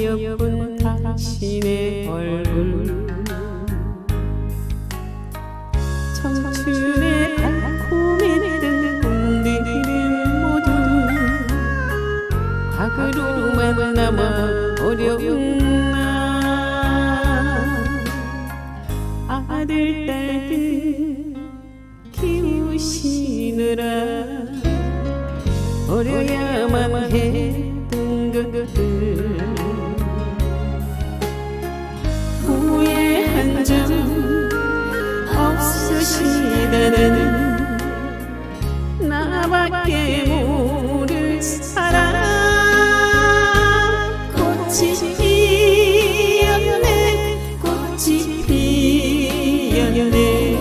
어여쁜 당신의 얼굴. 청춘의 달콤했던 꿈들은 모두 과거로만 남아버렸나 아들 딸들 키우시느라 어려야 없으시다는 나밖에 모를 사랑 꽃이 피었네 꽃이 피었네.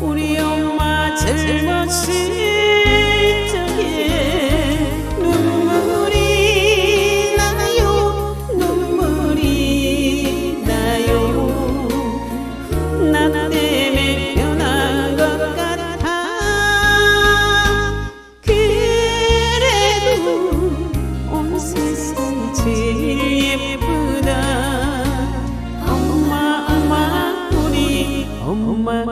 우리 엄마 젊었을 예쁘다. 엄마 엄마 우리 엄마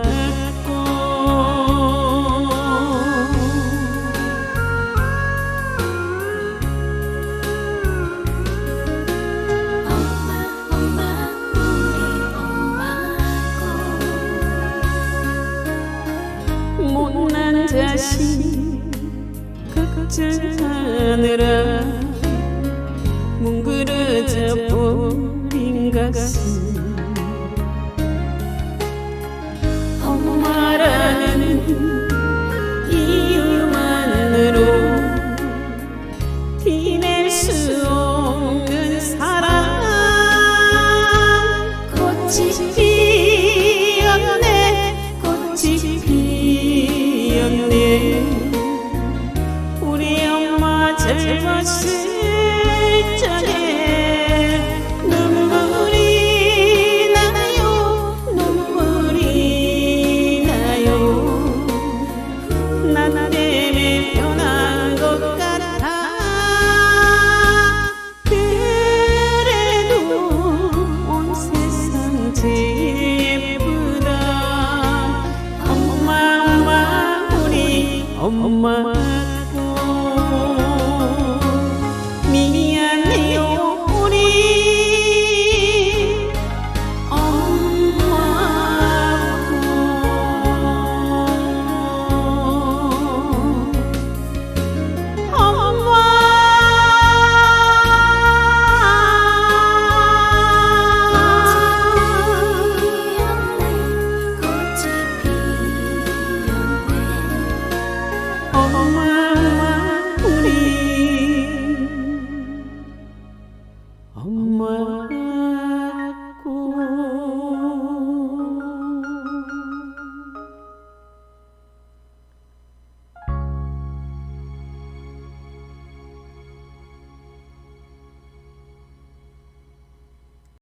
못난 자식 걱정하느라 쓰러져 버린 가슴 엄마라는 이유만으로 티낼 수 없는 사랑. 꽃이 피었네 꽃이 피었네. 우리 엄마 젊었을 ಅಮ್ಮ